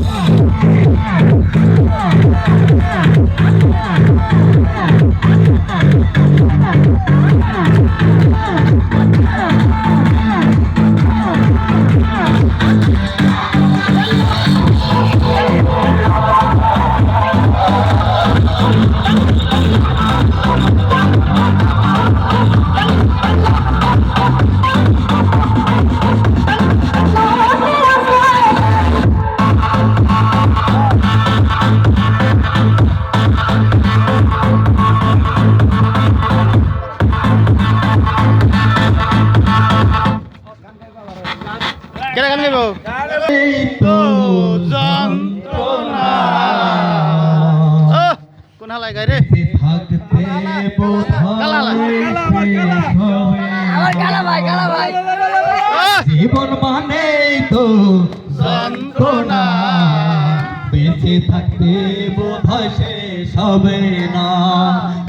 Thank you. কেনা গান গাইব কোন গাই রে! জীবন মানে তো যন্ত্রণা বেঁচে থাকতে বোধহয় শেষ হবে না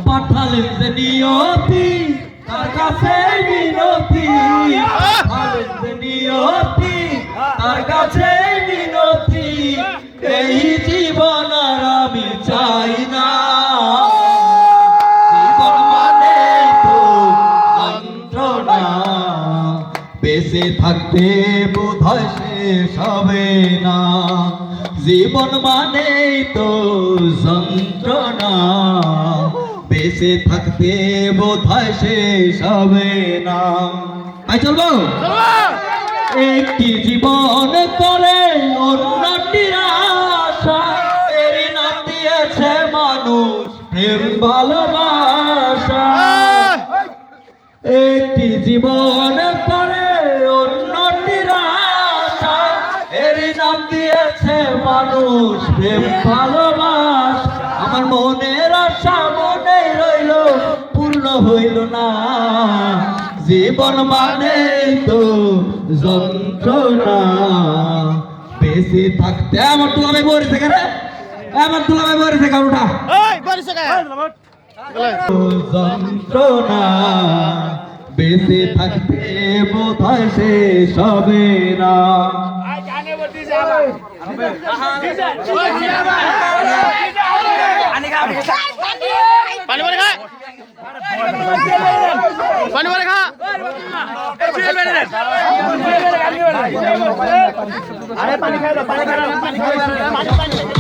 পাঠালেন নিয়তি তার কাছে কাছে মিনতি এই জীবন আর আমি চাই না। জীবন মানে তো যন্ত্রণা, বেঁচে থাকতে বোধহয় শেষ হবে না। জীবন মানে তো যন্ত্রণা, বেঁচে থাকতে বোধহয় শেষ হবে না। চলবো? চলবা! একটি জীবন করে অন্যটির আশা। এর নাম দিয়েছে মানুষ, প্রেম, ভালোবাসা! একটি জীবন করে অন্যটির আশা। এর নাম দিয়েছে মানুষ, প্রেম, ভালোবাস। আমার মনের আশা মনে রইল, পূর্ণ হইল না। জীবন মানে তো যন্ত্রণা। বেশি থাকতে আমার তুলাবে মরেছে কেন আমার তুলাবে মরেছে বাড়িছে গায় যন্ত্রণা বেঁচে থাকতে বোধহয় শেষ হবে না পানি খা পানি পানি খা আরে পানি খাই পানি খাই পানি পানি